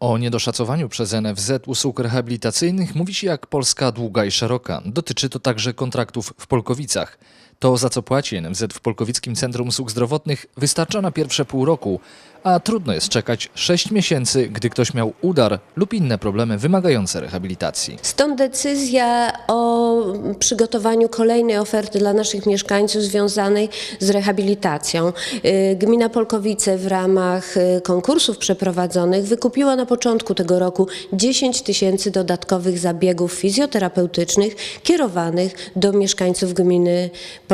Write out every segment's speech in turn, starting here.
O niedoszacowaniu przez NFZ usług rehabilitacyjnych mówi się jak Polska długa i szeroka. Dotyczy to także kontraktów w Polkowicach. To, za co płaci NFZ w Polkowickim Centrum Usług Zdrowotnych, wystarcza na pierwsze pół roku, a trudno jest czekać 6 miesięcy, gdy ktoś miał udar lub inne problemy wymagające rehabilitacji. Stąd decyzja o przygotowaniu kolejnej oferty dla naszych mieszkańców związanej z rehabilitacją. Y, Gmina Polkowice w ramach y, konkursów przeprowadzonych wykupiła na początku tego roku 10 tysięcy dodatkowych zabiegów fizjoterapeutycznych kierowanych do mieszkańców gminy Polkowice.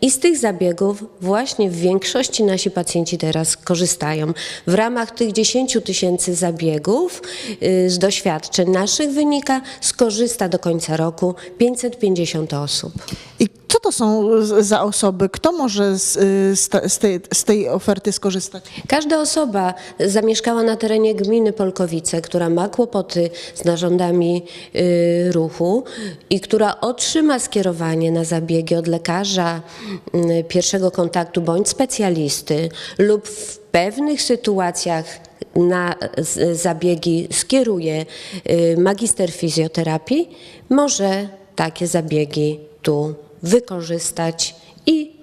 I z tych zabiegów właśnie w większości nasi pacjenci teraz korzystają. W ramach tych 10 tysięcy zabiegów y, z doświadczeń naszych wynika, skorzysta do końca roku 550 osób. I co to są z- za osoby? Kto może z, y, z, te- z, tej, z tej oferty skorzystać? Każda osoba zamieszkała na terenie gminy Polkowice, która ma kłopoty z narządami y, ruchu i która otrzyma skierowanie na zabiegi od lekarza y, pierwszego kontaktu bądź specjalisty lub w pewnych sytuacjach na zabiegi skieruje y, magister fizjoterapii, może takie zabiegi tu wykorzystać i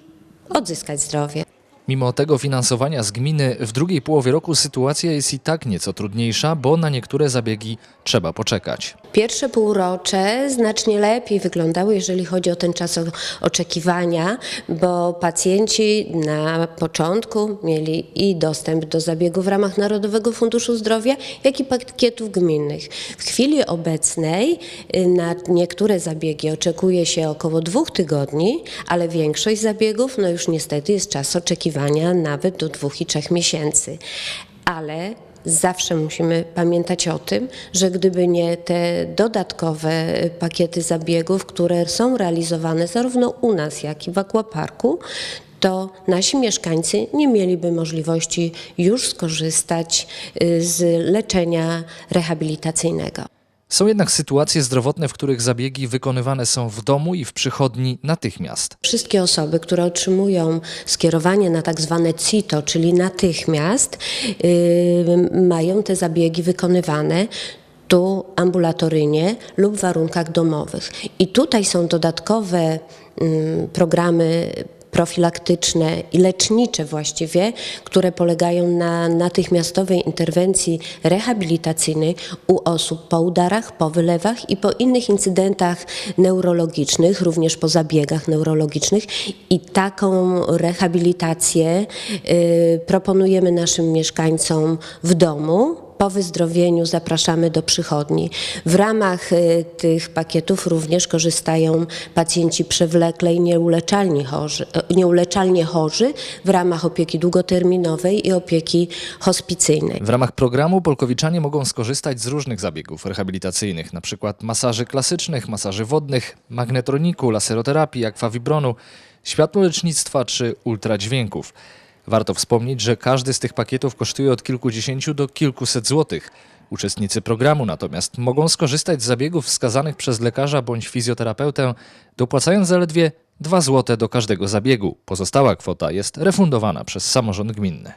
odzyskać zdrowie. Mimo tego finansowania z gminy w drugiej połowie roku sytuacja jest i tak nieco trudniejsza, bo na niektóre zabiegi trzeba poczekać. Pierwsze półrocze znacznie lepiej wyglądały, jeżeli chodzi o ten czas oczekiwania, bo pacjenci na początku mieli i dostęp do zabiegu w ramach Narodowego Funduszu Zdrowia, jak i pakietów gminnych. W chwili obecnej y, na niektóre zabiegi oczekuje się około dwóch tygodni, ale większość zabiegów, no już niestety jest czas oczekiwania nawet do dwóch i trzech miesięcy. Ale Zawsze musimy pamiętać o tym, że gdyby nie te dodatkowe pakiety zabiegów, które są realizowane zarówno u nas, jak i w akwaparku, to nasi mieszkańcy nie mieliby możliwości już skorzystać y, z leczenia rehabilitacyjnego. Są jednak sytuacje zdrowotne, w których zabiegi wykonywane są w domu i w przychodni natychmiast. Wszystkie osoby, które otrzymują skierowanie na tak zwane CITO, czyli natychmiast, yy, mają te zabiegi wykonywane tu ambulatoryjnie lub w warunkach domowych. I tutaj są dodatkowe mm, programy profilaktyczne i lecznicze właściwie, które polegają na natychmiastowej interwencji rehabilitacyjnej u osób po udarach, po wylewach i po innych incydentach neurologicznych, również po zabiegach neurologicznych. I taką rehabilitację y, proponujemy naszym mieszkańcom w domu. Po wyzdrowieniu zapraszamy do przychodni. W ramach y, tych pakietów również korzystają pacjenci przewlekle i nieuleczalnie chorzy, nieuleczalnie chorzy w ramach opieki długoterminowej i opieki hospicyjnej. W ramach programu Polkowiczanie mogą skorzystać z różnych zabiegów rehabilitacyjnych, np. masaży klasycznych, masaży wodnych, magnetroniku, laseroterapii, akwawibronu, światłolecznictwa czy ultradźwięków. Warto wspomnieć, że każdy z tych pakietów kosztuje od kilkudziesięciu do kilkuset złotych. Uczestnicy programu natomiast mogą skorzystać z zabiegów wskazanych przez lekarza bądź fizjoterapeutę, dopłacając zaledwie 2 zł do każdego zabiegu. Pozostała kwota jest refundowana przez samorząd gminny.